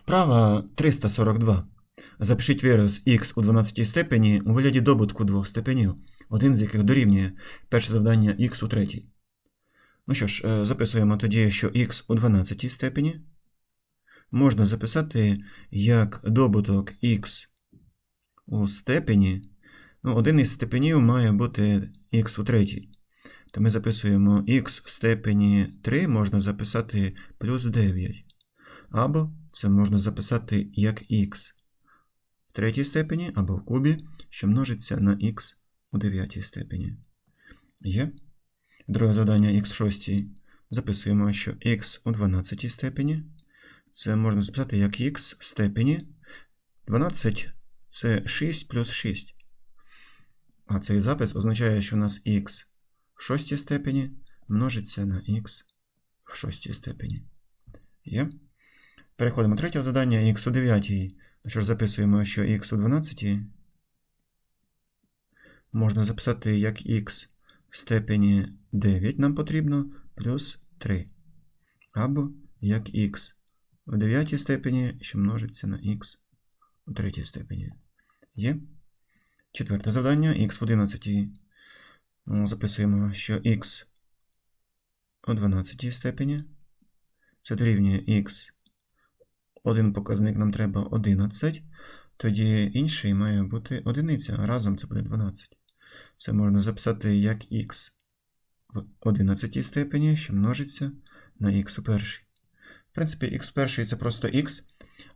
Вправа 342. Запишіть вираз х у 12 степені у вигляді добутку двох степенів, один з яких дорівнює перше завдання х у третій. Ну що ж, е, записуємо тоді, що х у 12 степені можна записати як добуток х у степені. Ну, один із степенів має бути х у третій. То ми записуємо х в степені 3 можна записати плюс 9. Або це можна записати як х в третій степені або в кубі, що множиться на х у дев'ятій степені. Є. Друге завдання х в шостій. Записуємо, що х у 12 степені. Це можна записати як х в степені. 12 це 6 плюс 6. А цей запис означає, що у нас х в шостій степені множиться на х в шостій степені. Є. Переходимо до третього завдання х у 9. Ну що ж, записуємо, що х у 12 можна записати як х в степені 9 нам потрібно, плюс 3. Або як х у 9 степені, що множиться на х у 3 степені. Є. Четверте завдання х в 11. Ну, Записуємо, що х у 12 степені. Це дорівнює х. Один показник нам треба 11. Тоді інший має бути одиниця, а разом це буде 12. Це можна записати як х в 11 степені, що множиться на х у першій. В принципі, х в першій це просто х,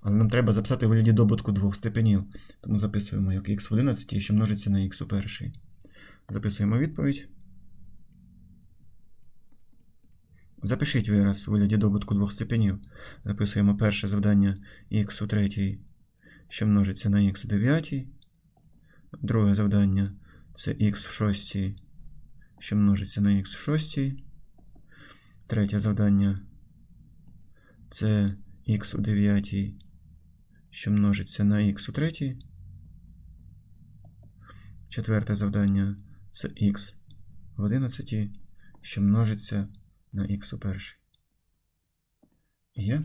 але нам треба записати у вигляді добутку двох степенів. Тому записуємо як х в 11, що множиться на х у першій. Записуємо відповідь. Запишіть вираз у вигляді добутку двох степенів. Записуємо перше завдання х у третій, що множиться на х у дев'ятій. Друге завдання це х в шостій, що множиться на х в шостій. Третє завдання це х у дев'ятій, що множиться на х у третій. Четверте завдання це х в одинадцятій, що множиться на х перший. Є.